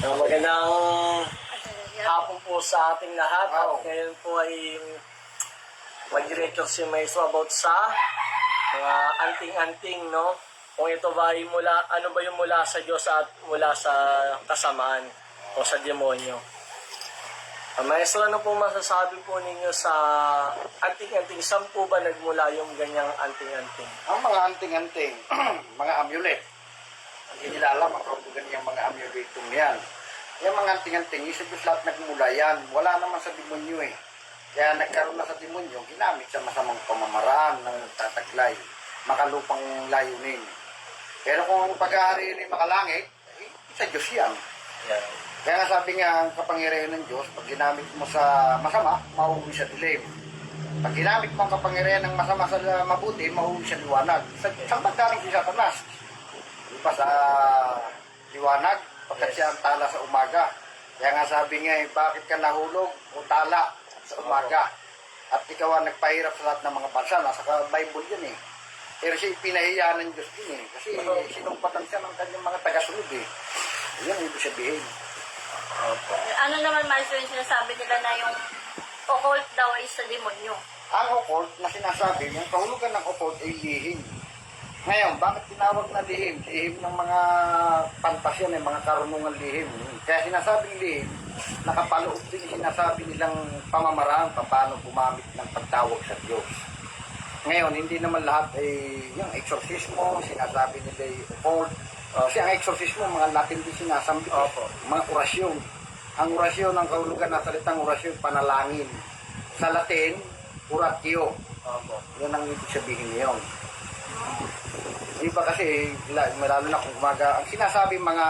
Uh, magandang hapon po sa ating lahat. Wow. At ngayon po ay mag-lecture si Maestro about sa mga anting-anting, no? Kung ito ba ay mula, ano ba yung mula sa Diyos at mula sa kasamaan o sa demonyo. Uh, Maestro, ano po masasabi po ninyo sa anting-anting? Saan po ba nagmula yung ganyang anting-anting? Ang mga anting-anting, mga amulet. Hindi nila alam ang kabugan yung mga amuletong yan. Yung mga anting-anting, isa Diyos lahat nagmula yan. Wala naman sa demonyo eh. Kaya nagkaroon na sa demonyo, ginamit sa masamang pamamaraan ng tataglay, makalupang layunin. Pero kung ang pag-aari ni makalangit, eh, sa Diyos yan. Yan. Kaya nga sabi nga, ang kapangyarihan ng Diyos, pag ginamit mo sa masama, mauwi sa dilim. Pag ginamit mo ang kapangyarihan ng masama sa mabuti, mauwi sa liwanag. Sa, saan ba galing si Satanas? Ba sa liwanag? Pagkat Yes. siya ang tala sa umaga. Kaya nga sabi nga, eh, bakit ka nahulog o tala sa umaga? At ikaw ang nagpahirap sa lahat ng mga bansa. Nasa ka- Bible yun eh. Pero siya pinahiya ng Diyos din eh. Kasi sinumpatan siya ng kanyang mga tagasunod eh. Yan ang ibig sabihin. Opo. Ano naman maestro yung sinasabi nila na yung occult daw ay sa demonyo? Ang occult na sinasabi, yung kahulugan ng occult ay lihim. Ngayon, bakit tinawag na lihim? Lihim ng mga pantasya ng mga karunungan lihim. Kaya sinasabing lihim, nakapaloob din sinasabi nilang pamamaraan paano gumamit ng pagtawag sa Diyos. Ngayon, hindi naman lahat ay yung exorcismo, sinasabi nila ay occult. Kasi ang exorcismo, mga Latin din sinasabi, Opo. mga orasyon. Ang orasyon, ang kahulugan ng salitang orasyon, panalangin. Sa Latin, oratio. Opo. Yun ang ibig sabihin niyon. Iba kasi, la- lalo na kung umaga, ang sinasabi mga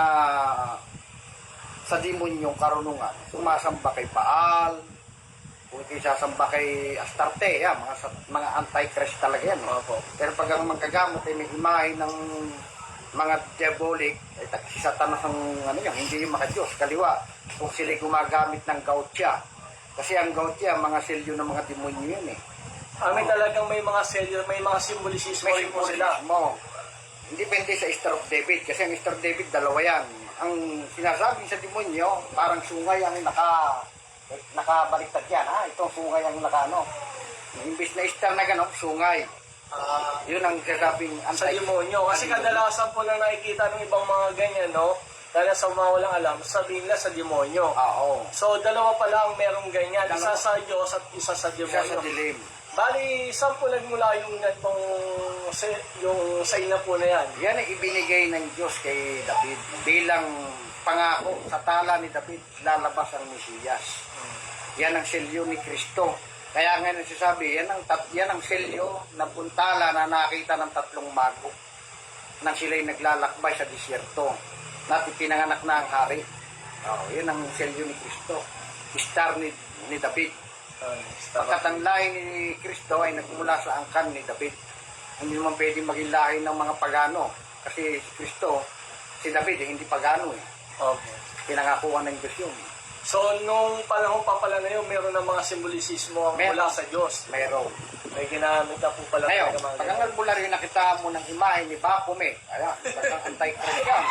sa demonyong karunungan, sumasamba kay Baal, kung kayo sasamba kay Astarte, yan, mga, mga antichrist talaga yan. eh. Opo. Pero pag ang manggagamot ay may imahe ng mga diabolic, ay tak- si Satanas ang ano yan, hindi yung mga Diyos, kaliwa. Kung sila gumagamit ng gautya. Kasi ang gautya, mga selyo ng mga demonyo yun eh. May talagang may mga selyo, may mga simbolisismo May po sila. simbolismo. Depende sa Star of David. Kasi ang Star of David, dalawa yan. Ang sinasabi sa demonyo, parang sungay ang naka nakabaliktad yan. Ha? Itong sungay ang nakano. Imbis na star na gano'n, sungay. Ah, Yun ang sinasabing sa anti- demonyo. Kasi kadalasan po lang nakikita ng ibang mga ganyan, no? Dahil sa mga walang alam, sabihin nila sa demonyo. Ah, Oo. So, dalawa pa lang merong ganyan. Isa sa Diyos at isa sa Isa sa demonyo. dilim. Bali, saan po nagmula yung ganitong, yung ina po na yan? Yan ang ibinigay ng Diyos kay David bilang pangako sa tala ni David lalabas ang Mesiyas. Yan ang selyo ni Kristo. Kaya nga nagsasabi, yan ang, tat, yan ang selyo na puntala na nakita ng tatlong mago nang sila'y naglalakbay sa disyerto na pinanganak na ang hari. Oh, yan ang selyo ni Kristo. Star ni, ni David. Pagkat ang lahi ni Kristo ay nagmula sa angkan ni David. Hindi naman pwedeng maging lahi ng mga pagano. Kasi si Kristo, si David, eh, hindi pagano eh. Okay. Pinangakuha ng Diyos yun. So, nung panahon pa pala na yun, meron ng mga simbolisismo ang Meron. mula sa Diyos. Mayroon. May ginamit na po pala Ngayon, talaga mga pag ang albularyo nakita mo ng imahe ni Baphomet, ayan, ang anti-Christ yan.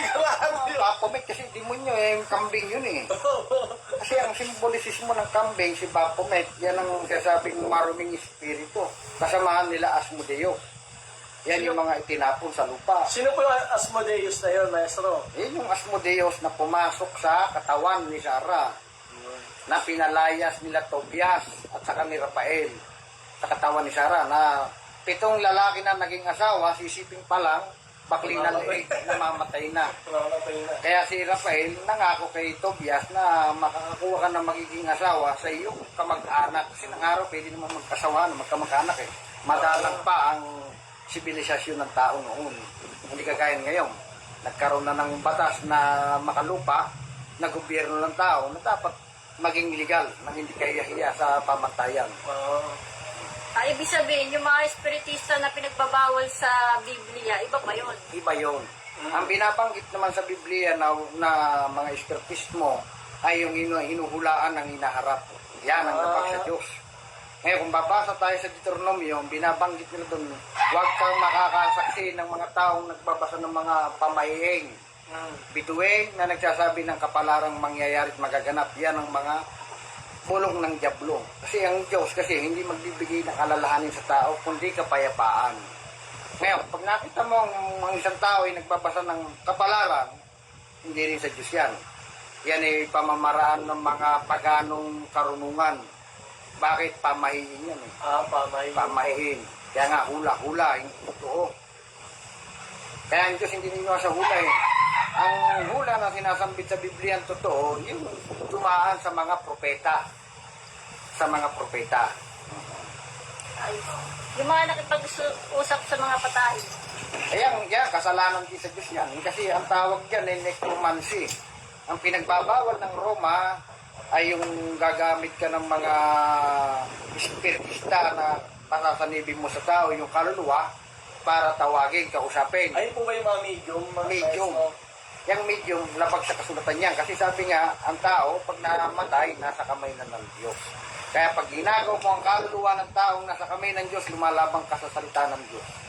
Baphomet kasi demonyo eh, yung kambing yun eh. Kasi ang simbolisismo ng kambing, si Baphomet, yan ang sasabing maruming espiritu. Kasamahan nila Asmodeus. Yan yung mga itinapon sa lupa. Sino po yung Asmodeus na yun, maestro? Yan yung Asmodeus na pumasok sa katawan ni Sarah na pinalayas nila Tobias at saka ni Rafael sa katawan ni Sarah na pitong lalaki na naging asawa, sisiping pa lang, bakli na liig, namamatay na. Na. Kaya si Rafael nangako kay Tobias na makakakuha ka ng magiging asawa sa iyong kamag-anak. Kasi ng araw pwede naman magkasawa na magkamag-anak eh. Madalang pa ang sibilisasyon ng tao noon. Hindi kagaya ngayon. Nagkaroon na ng batas na makalupa na gobyerno ng tao na dapat maging legal nang hindi kahiya sa pamatayan. Ah, Ah, ibig sabihin, yung mga espiritista na pinagbabawal sa Biblia, iba pa yun. Iba yun. Ang binabanggit naman sa Biblia na, na mga espiritismo ay yung inu, hinuhulaan ng inaharap. Yan ang dapat sa Diyos. Ngayon, kung babasa tayo sa Deuteronomio, binabanggit nila doon, huwag kang makakasaksi ng mga taong nagbabasa ng mga pamahihing Mm. bituin na nagsasabi ng kapalarang mangyayari at magaganap. Yan ang mga pulong ng Diablo. Kasi ang Diyos kasi hindi magbibigay ng alalahanin sa tao, kundi kapayapaan. Ngayon, pag nakita mo ang, ang isang tao ay nagbabasa ng kapalaran, hindi rin sa Diyos yan. Yan ay pamamaraan ng mga paganong karunungan. Bakit pamahiin yan eh? Ah, pamay. Pamahiin. Kaya nga hula-hula, hindi totoo. Kaya ang Diyos hindi nino sa hula eh. Ang hula na sinasambit sa Biblia ang totoo, yung dumaan sa mga propeta. Sa mga propeta. Ay, yung mga nakipag-usap sa mga patay. Ayan, yan, kasalanan din sa Diyos yan. Kasi ang tawag dyan ay necromancy. Ang pinagbabawal ng Roma ay yung gagamit ka ng mga espiritista na pasasanibin mo sa tao, yung kaluluwa, para tawagin, kausapin. Ayun po ba yung mga medium? mga Medium. maestro? Yung medium, labag sa kasulatan yan. Kasi sabi nga, ang tao, pag namatay, nasa kamay na ng Diyos. Kaya pag ginagaw mo ang kaluluwa ng taong nasa kamay ng Diyos, lumalabang ka sa salita ng Diyos.